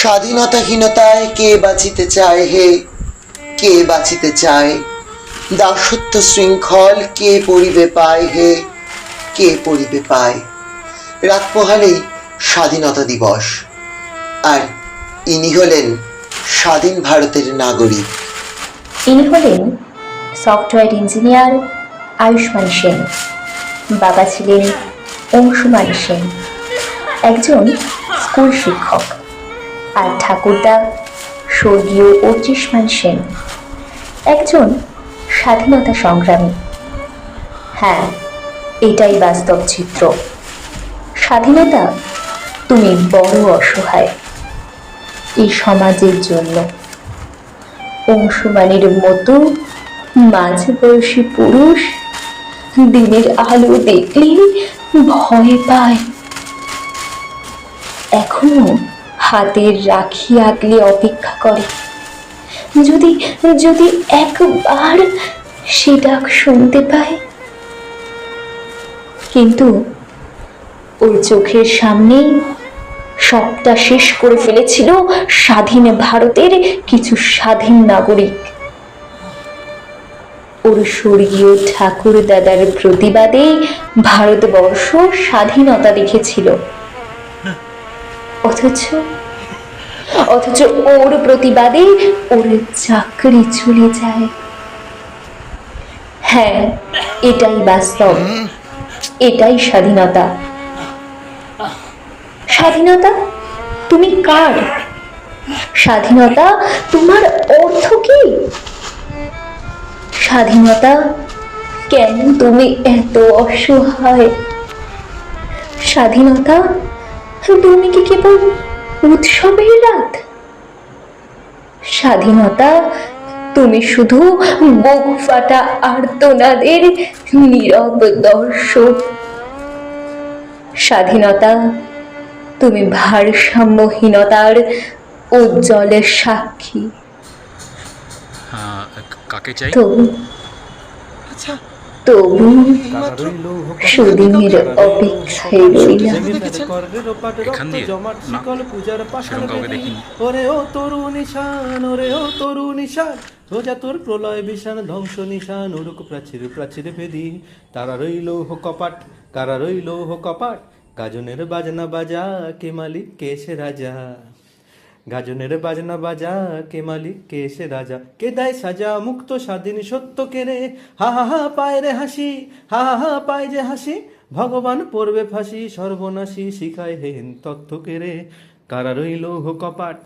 স্বাধীনতাহীনতায় কে বাঁচিতে চায় হে? কে বাঁচিতে চায়? দাসত্ব শৃঙ্খল কে পরিবে পায় হে? কে পরিবে পায়? রাত পোহালেই স্বাধীনতা দিবস। আর ইনি হলেন স্বাধীন ভারতের নাগরিক। ইনি হলেন সফটওয়্যার ইঞ্জিনিয়ার আয়ুষ্মান সেন। বাবা ছিলেন অংশুমান সেন। একজন স্কুল শিক্ষক। আর ঠাকুরদা স্বর্গীয় অর্চিষ্মান সেন, একজন স্বাধীনতা সংগ্রামী। হ্যাঁ এটাই বাস্তব চিত্র। স্বাধীনতা তুমি বড় অসহায় এই সমাজের জন্য। অংশুমানের মতো মাঝ বয়সী পুরুষ দিনের আলো দেখলে ভয় পায়। এখনও হাতের রাখি আগলে অপেক্ষা করে। যদি যদি একবার সে ডাক শুনতে পায়। কিন্তু ওর চোখের সামনেই সবটা শেষ করে ফেলেছিল স্বাধীন ভারতের কিছু স্বাধীন নাগরিক। ওর স্বর্গীয় ঠাকুর দাদার প্রতিবাদে ভারতবর্ষ স্বাধীনতা দেখেছিল। অথচ অথচ ওর প্রতিবাদে ওর চাকরি চলে যায়। হ্যাঁ এটাই বাস্তব। এটাই স্বাধীনতা। স্বাধীনতা তুমি কার? স্বাধীনতা তোমার অর্থ কি? স্বাধীনতা কেন তুমি এত অসহায়? স্বাধীনতা তুমি কি কেবল উৎসবের রাত? স্বাধীনতা তুমি শুধু বুক ফাটা আর্তনাদের নীরব দর্শক স্বাধীনতা তুমি ভারসাম্যহীনতার উজ্জ্বলের সাক্ষী। হ্যাঁ, কাকে চাই? তবু তবু সুদিনের অপেক্ষায় রইলাম। ওরে ও তরু নিশান ওরে ও তরু নিশান সোজা তোর প্রলয় বিশান ধ্বংস নিশান উড়ুক প্রাচীর প্রাচীর ভেদি তারা রইল হো কপাট কারা রইল হো কপাট গাজনের বাজনা বাজা কে মালিক কে সে রাজা? গাজনের বাজনা বাজা, কে মালিক, কে সে রাজা, কে দেয় সাজা, মুক্ত স্বাধীন সত্য কে হা হা হা, পায় রে হাসি, হা হা হা, পায় যে হাসি, ভগবান পড়বে ফাঁসি, সর্বনাশী শিখায় হেন তত্ত্ব কে রে কারা রইল কপাট